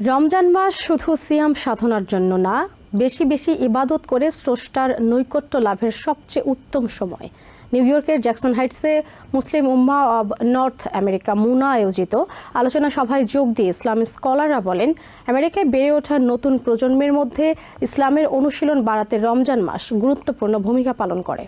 রমজান মাস শুধু সিয়াম সাধনার জন্য না, বেশি বেশি ইবাদত করে স্রষ্টার নৈকট্য লাভের সবচেয়ে উত্তম সময়। নিউ ইয়র্কের Jackson হাইটসে Muslim Umma of north America, মুনা, আয়োজিত আলোচনা সভায় যোগ দিয়ে ইসলামী স্কলাররা বলেন, আমেরিকায় বেড়ে ওঠা নতুন প্রজন্মের মধ্যে ইসলামের অনুশীলন বাড়াতে রমজান মাস গুরুত্বপূর্ণ ভূমিকা পালন করে।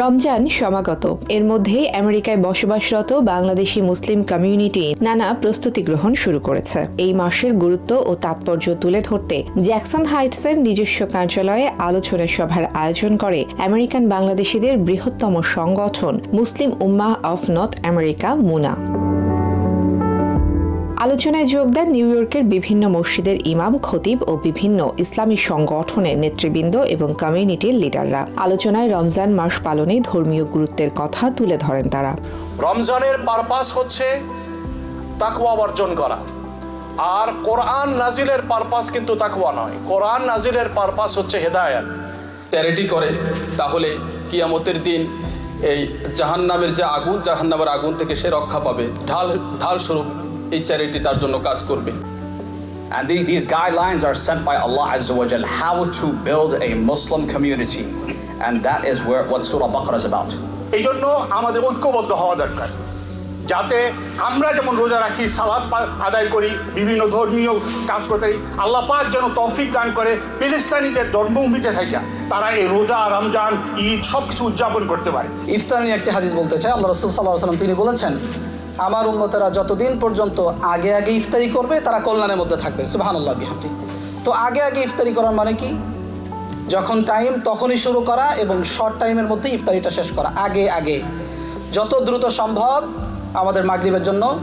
রমজান সমাগত। এর মধ্যে আমেরিকায় বসবাসরত বাংলাদেশি মুসলিম কমিউনিটি নানা প্রস্তুতি গ্রহণ শুরু করেছে। এই মাসের গুরুত্ব ও তাৎপর্য তুলে ধরতে জ্যাকসন হাইটসের নিজস্ব কার্যালয়ে আলোচনা সভার আয়োজন করে আমেরিকান বাংলাদেশিদের বৃহত্তম সংগঠন মুসলিম উম্মা অফ নর্থ আমেরিকা, মুনা। আলোচনায় যোগ দেন নিউ ইয়র্কের বিভিন্ন মসজিদের ইমাম খতিব ও বিভিন্ন ইসলামী সংগঠনের নেতৃবৃন্দ এবং কমিউনিটির লিডাররা। আলোচনায় রমজান মাস পালনে ধর্মীয় গুরুত্বের কথা তুলে ধরেন তারা। রমজানের পারপাস হচ্ছে তাকওয়া অর্জন করা। আর কোরআন নাজিলের পারপাস কিন্তু তাকওয়া নয়। কোরআন নাজিলের পারপাস হচ্ছে হেদায়াত। চ্যারিটি করে তাহলে কিয়ামতের দিন এই জাহান্নামের যে আগুন জাহান্নামের আগুন থেকে সে রক্ষা পাবে। ঢাল ঢাল স্বরূপ। এই চ্যারিটি তার জন্য কাজ করবে। And the- these guidelines are sent by Allah Azza wa Jal how to build a Muslim community. And that is where what Surah Baqarah is about. এই জন্য আমাদের ঐক্যবদ্ধ হওয়া দরকার। যাতে আমরা যেমন রোজা রাখি সালাদ আদায় করি বিভিন্ন ধর্মীয় কাজ করতে পারি আল্লাহ পাক যেন তৌফিক দান করে ফিলিস্তানিদের জন্মভূমিতে থেকে তারা এই রোজা রমজান ঈদ সব কিছু উদযাপন করতে পারে। ইফতার নিয়ে একটি হাদিস বলতে চাই। আল্লাহ রসুল সাল্লাহ সাল্লাম তিনি বলেছেন আমার উন্মতেরা যতদিন পর্যন্ত আগে আগে ইফতারি করবে, তারা কল্যাণের মধ্যে থাকবে। সুবাহান আল্লাহ বিহামদি। তো আগে আগে ইফতারি করার মানে কি? যখন টাইম তখনই শুরু করা এবং শর্ট টাইমের মধ্যে ইফতারিটা শেষ করা। আগে আগে। যত দ্রুত সম্ভব আমাদের মাগরীবের জন্য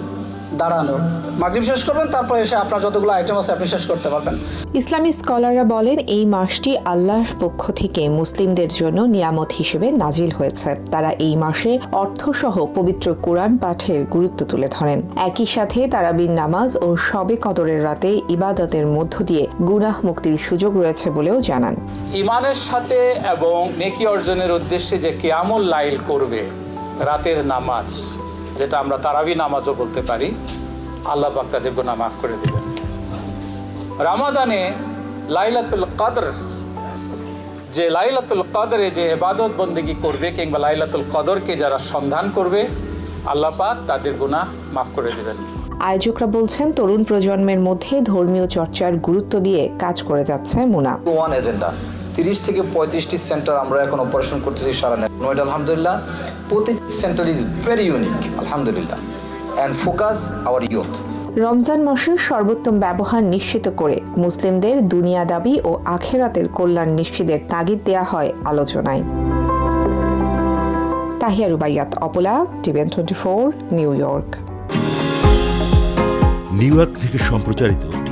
দাঁড়ানো। মাগরিব শেষ করবেন তারপর এসে আপনার যতগুলো আইটেম আছে আপনি শেষ করতে পারবেন। ইসলামী স্কলাররা বলেন এই মাসটি আল্লাহর পক্ষ থেকে মুসলিমদের জন্য নিয়ামত হিসেবে নাজিল হয়েছে। তারা এই মাসে অর্থসহ পবিত্র কোরআন পাঠের গুরুত্ব তুলে ধরেন। একই সাথে তারাবির নামাজ ও শবে কদরের রাতে ইবাদতের মধ্য দিয়ে গুনাহ মুক্তির সুযোগ রয়েছে বলেও জানান। ইমানের সাথে এবং নেকি অর্জনের উদ্দেশ্যে যে কেয়ামুল লাইল করবে রাতের নামাজ। যেটা আমরা তারাবি নামাজও বলতে পারি আল্লাহ পাক তাদের গুনাহ মাফ করে দেবেন। রামাদানে লাইলাতুল কদর যে লাইলাতুল কদরে যে এবাদত বন্দেগি করবে কিংবা লাইলাতুল কদরকে যারা সন্ধান করবে আল্লাহ পাক তাদের গুনাহ মাফ করে দেবেন। আয়োজকরা বলছেন তরুণ প্রজন্মের মধ্যে ধর্মীয় চর্চার গুরুত্ব দিয়ে কাজ করে যাচ্ছে মুনা। ওয়ান এজেন্ডা তিরিশ থেকে পঁয়ত্রিশটি সেন্টার আমরা এখন অপারেশন করতেছি সারা নোয়েড আলহামদুলিল্লাহ। প্রতিটি সেন্টার ইজ ভেরি ইউনিক আলহামদুলিল্লাহ। And focus our youth Ramzan মাসের সর্বোত্তম ব্যবহার নিশ্চিত করে মুসলিমদের দুনিয়া দাবি ও আখেরাতের কল্যাণ নিশ্চিতের তাগিদ দেয়া হয় আলোচনায়। Tahiya Rubaiyat Opla TBN twenty four New York. New York থেকে সম্প্রচারিত